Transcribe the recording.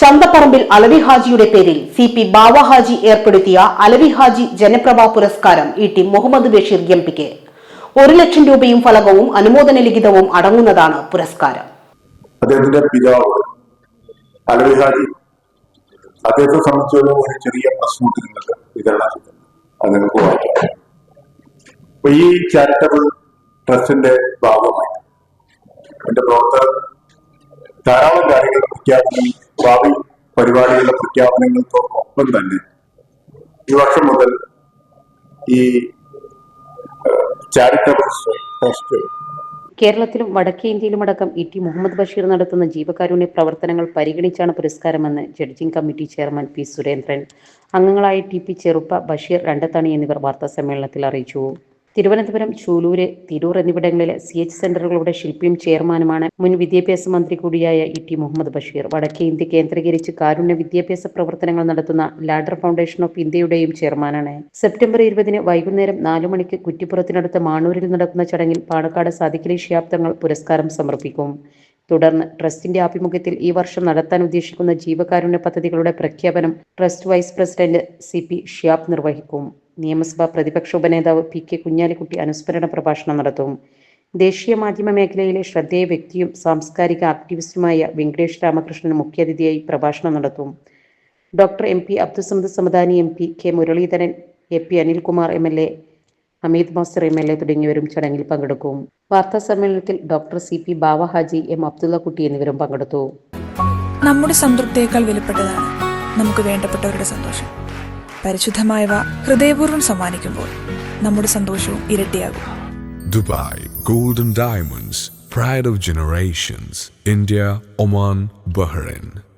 ചന്തപ്പറമ്പിൽ അലവി ഹാജിയുടെ പേരിൽ C P Bava Haji ഏർപ്പെടുത്തിയ അലവി ഹാജി ജനപ്രഭ പുരസ്കാരം E T Muhammad Basheer M പിക്ക് ഒരു ലക്ഷം രൂപയും ഫലകവും അനുമോദന ലിഖിതവും അടങ്ങുന്നതാണ് പുരസ്കാരം. അദ്ദേഹത്തിന്റെ പിതാവ് അലവി ഹാജി അദ്ദേഹത്തെ സംബന്ധിച്ചിടത്തോളം ഒരു ചെറിയ പ്രശ്നം വിതരണം ഈ ചാരിറ്റബിൾ ട്രസ്റ്റിന്റെ ഭാഗമായി എന്റെ പ്രവർത്തകർ ധാരാളം കാര്യങ്ങൾ ഭാവി പരിപാടികളുടെ പ്രഖ്യാപനങ്ങൾക്കൊപ്പം തന്നെ. ഈ വർഷം മുതൽ ഈ ചാരിറ്റബിൾ ട്രസ്റ്റ് കേരളത്തിലും വടക്കേ ഇന്ത്യയിലും അടക്കം ഇ ടി മുഹമ്മദ് ബഷീർ നടത്തുന്ന ജീവകാരുണ്യ പ്രവർത്തനങ്ങൾ പരിഗണിച്ചാണ് പുരസ്കാരമെന്ന് judging committee chairman P Surendran. അംഗങ്ങളായ ടി പി ചെറുപ്പ ബഷീർ രണ്ടത്തണി എന്നിവർ വാർത്താസമ്മേളനത്തിൽ അറിയിച്ചു. തിരുവനന്തപുരം ചൂലൂര് തിരൂർ എന്നിവിടങ്ങളിലെ സി എച്ച് സെന്ററുകളുടെ ശില്പിയും ചെയർമാനുമാണ് മുൻ വിദ്യാഭ്യാസ മന്ത്രി കൂടിയായ ഇ ടി മുഹമ്മദ് ബഷീർ. വടക്കേ ഇന്ത്യ കേന്ദ്രീകരിച്ച് കാരുണ്യ വിദ്യാഭ്യാസ പ്രവർത്തനങ്ങൾ നടത്തുന്ന ലാഡർ ഫൗണ്ടേഷൻ ഓഫ് ഇന്ത്യയുടെയും ചെയർമാനാണ്. സെപ്റ്റംബർ ഇരുപതിന് വൈകുന്നേരം നാലു മണിക്ക് കുറ്റിപ്പുറത്തിനടുത്ത് മാണൂരിൽ നടക്കുന്ന ചടങ്ങിൽ പാണക്കാട് സാധിക്കലി ശിയാബ്ദങ്ങൾ പുരസ്കാരം സമർപ്പിക്കും. തുടർന്ന് ട്രസ്റ്റിന്റെ ആഭിമുഖ്യത്തിൽ ഈ വർഷം നടത്താൻ ഉദ്ദേശിക്കുന്ന ജീവകാരുണ്യ പദ്ധതികളുടെ പ്രഖ്യാപനം trust vice president C P Shiyab നിർവഹിക്കും. നിയമസഭാ പ്രതിപക്ഷ ഉപനേതാവ് പി കെ കുഞ്ഞാലിക്കുട്ടി അനുസ്മരണ പ്രഭാഷണം നടത്തും. ദേശീയ മാധ്യമ മേഖലയിലെ ശ്രദ്ധേയ വ്യക്തിയും സാംസ്കാരിക ആക്ടിവിസ്റ്റുമായ വെങ്കടേഷ് രാമകൃഷ്ണൻ മുഖ്യാതിഥിയായി പ്രഭാഷണം നടത്തും. Doctor M P Abdussamad Samadani M P K Muraleedharan A P Anilkumar M L A Hameed master M L A തുടങ്ങിയവരും ചടങ്ങിൽ പങ്കെടുക്കും. വാർത്താ സമ്മേളനത്തിൽ doctor C P Bava Haji M Abdullakutty എന്നിവരും പങ്കെടുത്തു. നമ്മുടെ സംതൃപ്തിയേക്കാൾ വിലപ്പെട്ടതാണ് നമുക്ക് വേണ്ടപ്പെട്ടവരുടെ സന്തോഷം. പരിശുദ്ധമായവ ഹൃദയപൂർവം സമ്മാനിക്കുമ്പോൾ നമ്മുടെ സന്തോഷവും ഇരട്ടിയാകും. Dubai golden diamonds pride of generations India Oman Bahrain.